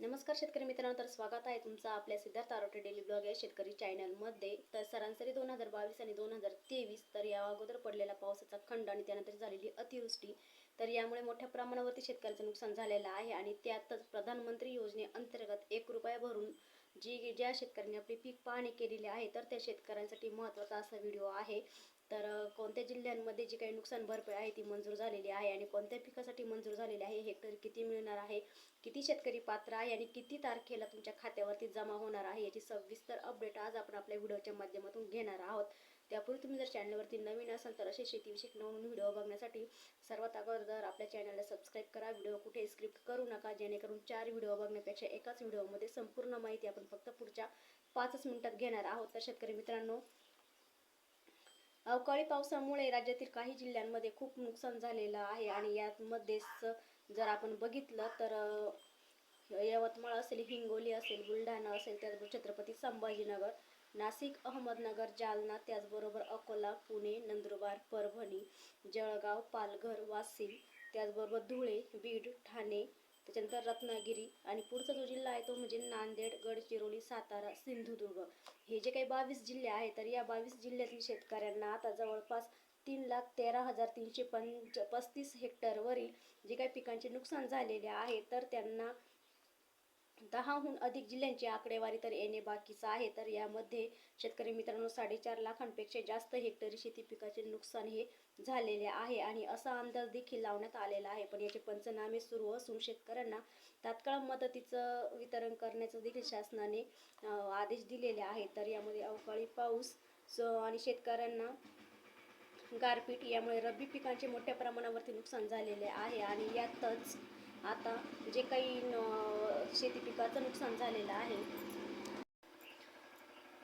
नमस्कार शेतकरी मित्रांनो तर स्वागत आहे तुमचं आपल्या सिद्धार्थ आरोटे डेली ब्लॉग या शेतकरी चॅनलमध्ये तर सरासरी दोन हजार बावीस आणि दोन हजार तेवीस तर या अगोदर पडलेला पावसाचा खंड आणि त्यानंतर झालेली अतिवृष्टी तर यामुळे मोठ्या प्रमाणावरती शेतकऱ्याचं नुकसान झालेलं आहे आणि त्यातच प्रधानमंत्री योजनेअंतर्गत एक रुपया भरून जी ज्या शेतकऱ्यांनी आपली पीक पाहणी केलेली आहे तर त्या शेतकऱ्यांसाठी महत्त्वाचा असा व्हिडिओ आहे. तर कोणत्या जिल्ह्यांमध्ये जी काही नुकसान भरपाई आहे ती मंजूर झालेली आहे आणि कोणत्या पिकासाठी मंजूर झालेली आहे हेक्टर किती मिळणार आहे किती शेतकरी पात्र आहे आणि किती तारखेला तुमच्या खात्यावरती जमा होणार आहे याची सविस्तर अपडेट आज आपण आपल्या व्हिडिओच्या माध्यमातून घेणार आहोत. त्यापूर्वी तुम्ही जर चॅनलवरती नवीन असाल तर असे शेतीविषयक नवनवीन व्हिडिओ बघण्यासाठी सर्वात अगोदर आपल्या चॅनलला सबस्क्राईब करा. व्हिडिओ कुठे स्क्रिप्ट करू नका. जेणेकरून चार व्हिडिओ बघण्यापेक्षा एकाच व्हिडिओमध्ये संपूर्ण माहिती आपण फक्त पुढच्या पाचच मिनिटात घेणार आहोत. तर शेतकरी मित्रांनो अवकाळी पावसामुळे राज्यातील काही जिल्ह्यांमध्ये खूप नुकसान झालेलं आहे आणि यामध्येच जर आपण बघितलं तर यवतमाळ असेल हिंगोली असेल बुलढाणा असेल त्याचबरोबर छत्रपती संभाजीनगर नाशिक अहमदनगर जालना त्याचबरोबर अकोला पुणे नंदुरबार परभणी जळगाव पालघर वाशिम त्याचबरोबर धुळे बीड ठाणे त्याच्यानंतर रत्नागिरी आणि पुढचा जो जिल्हा आहे तो म्हणजे नांदेड गडचिरोली सातारा सिंधुदुर्ग. हे जे काही बावीस जिल्हे आहेत तर या बावीस जिल्ह्यातील शेतकऱ्यांना आता जवळपास तीन लाख तेरा हजार तीनशे पंच पस्तीस हेक्टरवरील जे काही पिकांचे नुकसान झालेले आहे तर त्यांना दहाहून अधिक जिल्ह्यांची आकडेवारी तर येणे बाकीचं आहे. तर यामध्ये शेतकरी मित्रांनो साडेचार लाखांपेक्षा जास्त हेक्टरी शेती पिकाचे नुकसान हे झालेले आहे आणि असा अंदाज देखील लावण्यात आलेला आहे. पण याचे पंचनामे सुरू असून शेतकऱ्यांना तात्काळ मदतीचं वितरण करण्याचं देखील शासनाने आदेश दिलेले आहेत. तर यामध्ये अवकाळी पाऊस आणि शेतकऱ्यांना गारपीट यामुळे रब्बी पिकांचे मोठ्या प्रमाणावरती नुकसान झालेले आहे आणि यातच आता जे काही शेती पिकाचं नुकसान झालेलं आहे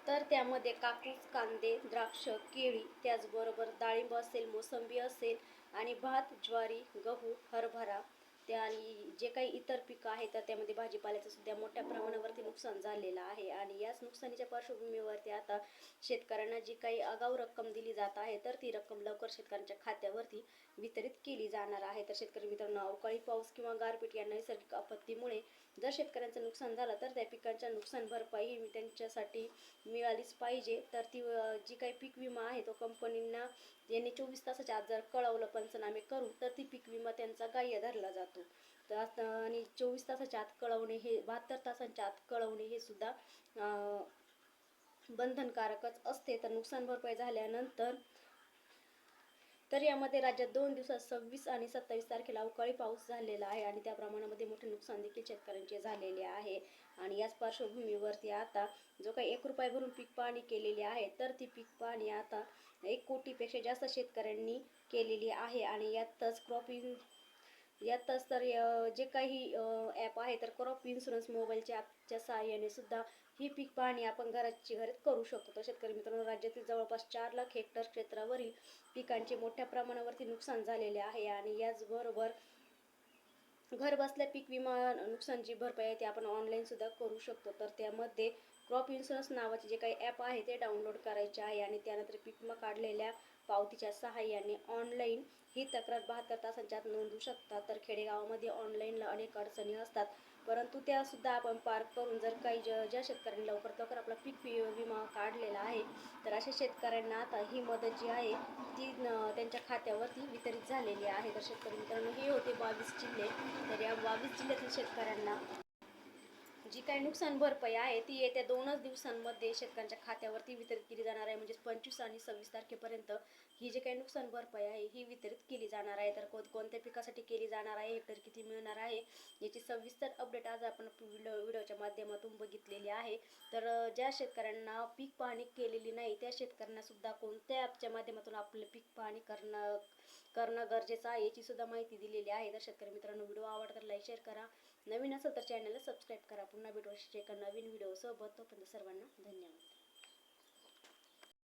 तर त्यामध्ये कापूस कांदे द्राक्ष केळी त्याचबरोबर डाळिंब असेल मोसंबी असेल आणि भात ज्वारी गहू हरभरा त्या आणि जे काही इतर पिकं आहेत तर त्यामध्ये भाजीपाल्याचं सुद्धा मोठ्या प्रमाणावरती नुकसान झालेलं आहे. आणि याच नुकसानीच्या पार्श्वभूमीवरती आता शेतकऱ्यांना जी काही आगाऊ रक्कम दिली जात आहे तर ती रक्कम लवकर शेतकऱ्यांच्या खात्यावरती वितरित केली जाणार आहे. तर शेतकरी मित्रांनो अवकाळी पाऊस किंवा गारपीट या नैसर्गिक आपत्तीमुळे जर शेतकऱ्यांचं नुकसान झालं तर त्या पिकांच्या नुकसान भरपाई त्यांच्यासाठी मिळालीच पाहिजे. तर ती जी काही पीक विमा आहे तो कंपनींना यांनी चोवीस तासाच्या आत जर कळवलं पंचनामे करू तर ती पीक विमा त्यांचा ग्राह्य धरला जातो. तर आणि चोवीस तासाच्या आत कळवणे हे बहात्तर तासांच्या आत कळवणे हे सुद्धा बंधनकारकच असते. तर नुकसान भरपाई झाल्यानंतर तर यामध्ये राज्यात दोन दिवसात सव्वीस आणि सत्तावीस तारखेला अवकाळी पाऊस झालेला आहे आणि त्या प्रमाणामध्ये मोठे नुकसान देखील शेतकऱ्यांचे झालेले आहे. आणि याच पार्श्वभूमीवरती आता जो काही एक रुपये भरून पीक पाहणी केलेली आहे तर ती पीक पाहणी आता एक कोटीपेक्षा जास्त शेतकऱ्यांनी केलेली आहे. आणि यातच क्रॉप यातच तर जे काही ॲप आहे तर क्रॉप इन्शुरन्स मोबाईलच्या ॲपच्या सहाय्याने सुद्धा ही पीक पाहणी आपण घराची घरात करू शकतो. तर शेतकरी मित्रांनो राज्यातील जवळपास चार लाख हेक्टर क्षेत्रावरील पिकांचे मोठ्या प्रमाणावरती नुकसान झालेले आहे आणि याचबरोबर घर बसल्या पीक विमा नुकसानची भरपाई आहे ते आपण ऑनलाईन सुद्धा करू शकतो. तर त्यामध्ये क्रॉप इन्शुरन्स नावाचे जे काही ॲप आहे ते डाउनलोड करायचे आहे आणि त्यानंतर पीक विमा काढलेल्या पावतीच्या सहाय्याने ऑनलाईन ही तक्रार बहात्तर तासांच्या नोंदवू शकतात तर खेडेगावामध्ये ऑनलाईनला अनेक अडचणी असतात. परंतु त्यासुद्धा आपण पार करून जर काही ज ज्या शेतकऱ्यांनी लवकर लवकर आपला पीक वि- विमा काढलेला आहे तर अशा शेतकऱ्यांना आता ही मदत जी आहे ती त्यांच्या खात्यावरती वितरित झालेली आहे. तर शेतकरी मित्रांनो हे होते बावीस जिल्हे. तर या बावीस जिल्ह्यातील शेतकऱ्यांना जी काही नुकसान भरपाई आहे ती येत्या दोनच दिवसांमध्ये शेतकऱ्यांच्या खात्यावरती वितरित केली जाणार आहे. म्हणजेच पंचवीस आणि सव्वीस तारखेपर्यंत ही जी काही नुकसान भरपाई आहे ही वितरित केली जाणार आहे. तर कोण कोणत्या पिकासाठी केली जाणार आहे हेक्टर किती मिळणार आहे याची सविस्तर अपडेट आज आपण व्हिडिओ व्हिडिओच्या माध्यमातून बघितलेली आहे. तर ज्या शेतकऱ्यांना पीक पाहणी केलेली नाही त्या शेतकऱ्यांना सुद्धा कोणत्या ॲपच्या माध्यमातून आपलं पीक पाहणी करणं करणं गरजेचं आहे याची सुद्धा माहिती दिलेली आहे. तर शेतकरी मित्रांनो व्हिडिओ आवडला लाईक शेअर करा. नवीन असेल तर चॅनलला सबस्क्राईब करा. पुन्हा भेटू अशीच एका नवीन व्हिडिओसोबत तोपर्यंत सर्वांना धन्यवाद.